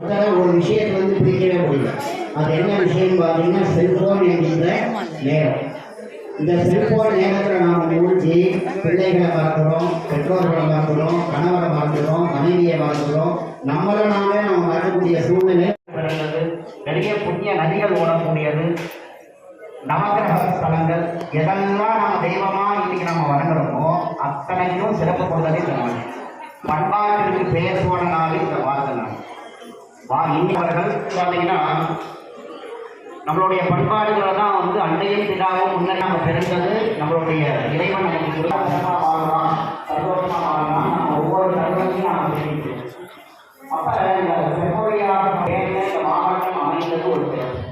ஒரு விஷயத்தை வந்து பிரிக்கவே முடியல. அது என்ன விஷயம் பார்த்தீங்கன்னா செல்போன் என்கின்ற நேரம். இந்த செல்போன் நேரத்தில் நாம் மூழ்கி பிள்ளைகளை பார்க்குறோம் பெற்றோர்களை பார்க்குறோம் கணவரை பார்க்குறோம் மனைவியை பார்க்குறோம் நம்மளை நாமே நம்ம மறக்கக்கூடிய சூழ்நிலை நிறைய புண்ணிய நதிகள் ஓடக்கூடியது. நவகிரக ஸ்தலங்கள் எதெல்லாம் நம்ம தெய்வமா இன்னைக்கு நம்ம வணங்குறோமோ அத்தனைக்கும் சிறப்பு கொண்டதே இந்த நாள். பண்பாட்டிற்கு பெயர் போன நாள் இந்த வாழ்ந்த நாள். வா இந்தியவர்கள் பார்த்தீங்கன்னா நம்மளுடைய பண்பாடுகளை தான் வந்து அண்டையும் பிதாவும் முன்னாடி நம்ம பிறந்தது. நம்மளுடைய இறைவன் நமக்கு சந்தோஷமா வாழலாம் சந்தோஷமா வாழலாம் நம்ம ஒவ்வொரு தருணத்தையும் நாம் தெரிவிக்கிறோம் அப்ப இந்த செம்மொழியாக மாவட்டம் அமைந்தது ஒரு சிறப்பு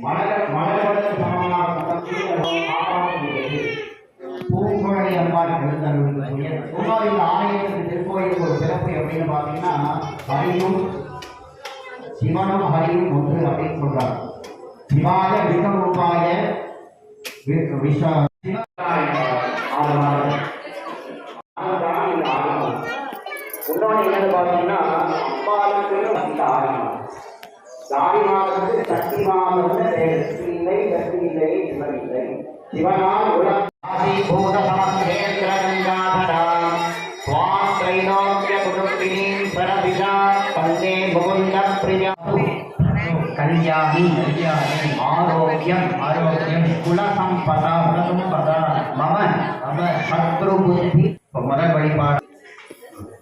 மலர் மலர்வதற்கு சமமாக பாராட்டுகிறது பூங்குழலி எழுந்தருடைய திருவாரூர் ஆலயத்துக்கு திருக்கோயிலுக்கு ஒரு சிறப்பு அப்படின்னு பார்த்தீங்கன்னா ஹரியும் சிவனும் ஹரியும் ஒன்று அப்படின்னு சொல்றாங்க. சிவாய விஷ்ணுரூபாய வி- சாதி மாதத்து சக்தி மாதம்னு இல்லை சக்தி இல்லை சிவன் இல்லை சிவனால் உலக பூத சமஸ்தேந்திர கங்காதரா சுவாம் த்ரைலோக்கிய குடும்பினீம் பந்தே முகுந்த பிரியா. கல்யாணி. ஆரோக்கியம். ஆரோக்கியம். குலசம்பதா. குலசம்பதா. மம. மம. சத்ரு புத்தி இப்போ முதல் வழிபாடு.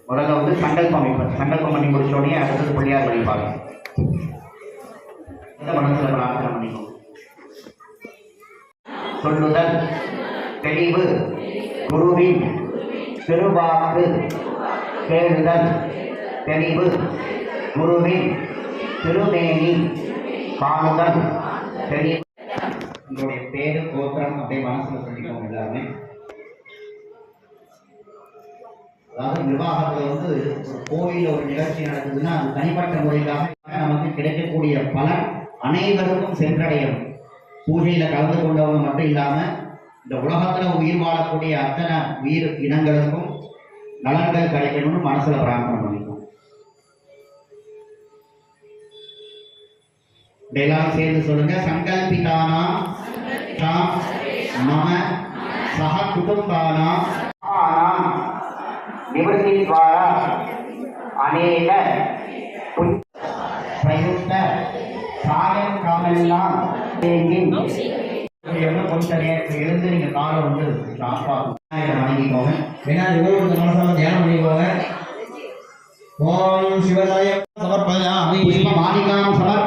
முதல்ல வந்து சங்கல்பம் சங்கல்பம் பண்ணி முடிச்சோடனே அடுத்தது பிள்ளையார் வழிபாடு. இந்த மனசுல பிரார்த்தனை பண்ணிக்கோங்க சொல்லுதல் தெளிவு குருவின் திருவாக்கு கேளுதல் தெளிவு குருவின் திருமேனி காணுதல் தெளிவு. உங்களுடைய பேரு கோத்திரம் அப்படியே மனசுல சொல்லிக்கோங்க எல்லாருமே. அதாவது நிர்வாகத்தில் வந்து ஒரு கோவிலில் ஒரு நிகழ்ச்சி நடக்குதுன்னா அது தனிப்பட்ட முறையிலாக நமக்கு கிடைக்கக்கூடிய பலன் அனைவருக்கும் சென்றடையும் பூஜையில கலந்து கொண்டவங்க மட்டும் இல்லாம இந்த உலகத்துல உயிர் வாழக்கூடிய அத்தனை உயிர் இனங்களுக்கும் நலன்கள் கிடைக்கணும்னு மனசுல பிரார்த்தனை பண்ணிக்கணும். எல்லாரும் சேர்ந்து சொல்லுங்க சங்கல்பிதானா மம சக குடும்பானா நிவர்த்தி துவாரா அநேக தேங்கின் எவ்வளவு கொஞ்சம் எழுந்து நீங்க காலை வந்து வணங்கிக்கோங்க விநாயகர் கோவிந்த மனசால தியானம் பண்ணிக்கோங்க ஓம் சிவதாய மாலிகாம் சமர்ப்பயாமி.